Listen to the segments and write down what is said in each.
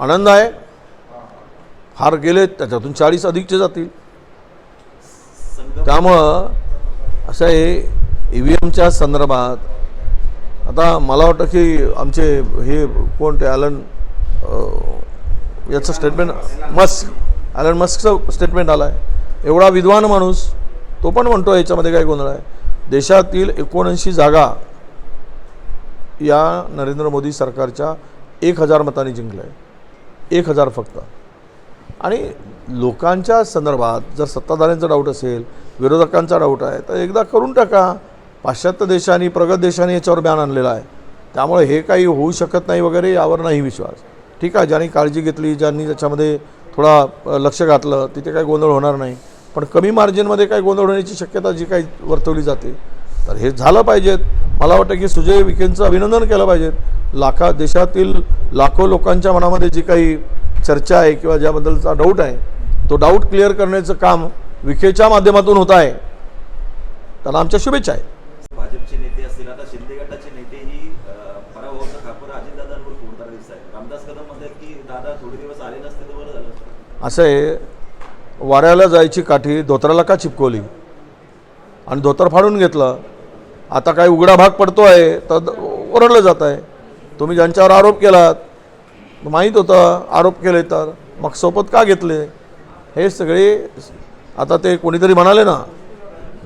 आनंद आहे. फार गेले त्याच्यातून चाळीस अधिकचे जातील. त्यामुळं असं आहे ई व्ही एमच्या संदर्भात आता मला वाटतं की आमचे हे कोण ते ॲलन याचं स्टेटमेंट मस्क ॲलन मस्कचं स्टेटमेंट आलं आहे एवढा विद्वान माणूस तो पण म्हणतो याच्यामध्ये काय गोंधळ आहे. देशातील एकोणऐंशी जागा या नरेंद्र मोदी सरकारच्या एक हजार मतांनी जिंकल्या. आहे एक हजार फक्त. आणि लोकांच्या संदर्भात जर सत्ताधाऱ्यांचा डाऊट असेल विरोधकांचा डाऊट आहे तर एकदा करून टाका. पाश्चात्य देशांनी प्रगत देशांनी याच्यावर बॅन आणलेला आहे. त्यामुळे हे काही होऊ शकत नाही वगैरे यावर नाही विश्वास. ठीक आहे ज्यांनी काळजी घेतली ज्यांनी त्याच्यामध्ये थोडा लक्ष घातलं तिथे काही गोंधळ होणार नाही. पण कमी मार्जिनमध्ये काही गोंधळ होण्याची शक्यता जी काही वर्तवली जाते तर हे झालं पाहिजेत. मला वाटतं की सुजय विखेंचं अभिनंदन केलं पाहिजेत. लाखा देशातील लाखो लोकांच्या मनामध्ये जी काही चर्चा आहे किंवा ज्याबद्दलचा डाऊट आहे तो डाऊट क्लिअर करण्याचं काम विखेच्या माध्यमातून होत आहे. त्याला आमच्या शुभेच्छा आहेत. भाजपचे नेते असतील आता शिंदे गटाचे नेतेही अं, पराभवाचा खापर अजितदादांवर फोडताना दिसत आहेत रामदास कदम म्हणतात की दादा थोडे दिवस आले नसते तर बरं झालं असतं. असं आहे वाऱ्याला जायची काठी धोत्राला का चिपकवली? आणि धोतर फाडून घेतलं आता काय उघडा भाग पडतो आहे तर ओरडलं जात आहे. तुम्ही ज्यांच्यावर आरोप केलात माहीत होतं आरोप केले तर. मग सोबत का घेतले? हे सगळे आता ते कोणीतरी म्हणाले ना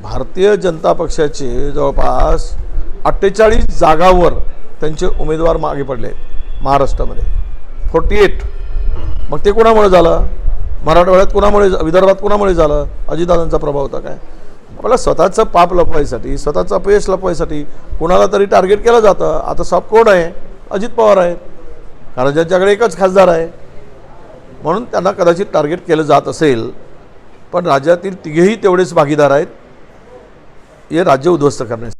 भारतीय जनता पक्षाचे जवळपास अठ्ठेचाळीस जागावर त्यांचे उमेदवार मागे पडले महाराष्ट्रामध्ये. Forty eight. मग ते कोणामुळे झालं? मराठवाड्यात कोणामुळे विदर्भात कोणामुळे झालं? अजितदादांचा प्रभाव होता काय? आपल्याला स्वतःचं पाप लपवायसाठी स्वतःचं अपयश लपवायसाठी कोणाला तरी टार्गेट केलं जातं. आता सॉफ्ट कोण आहे? अजित पवार आहेत. कारण ज्यांच्याकडे एकच खासदार आहे. म्हणून त्यांना कदाचित टार्गेट केलं जात असेल. पण राज्यातील तिघेही तेवढेच भागीदार आहेत. हे राज्य उद्ध्वस्त करण्यासाठी.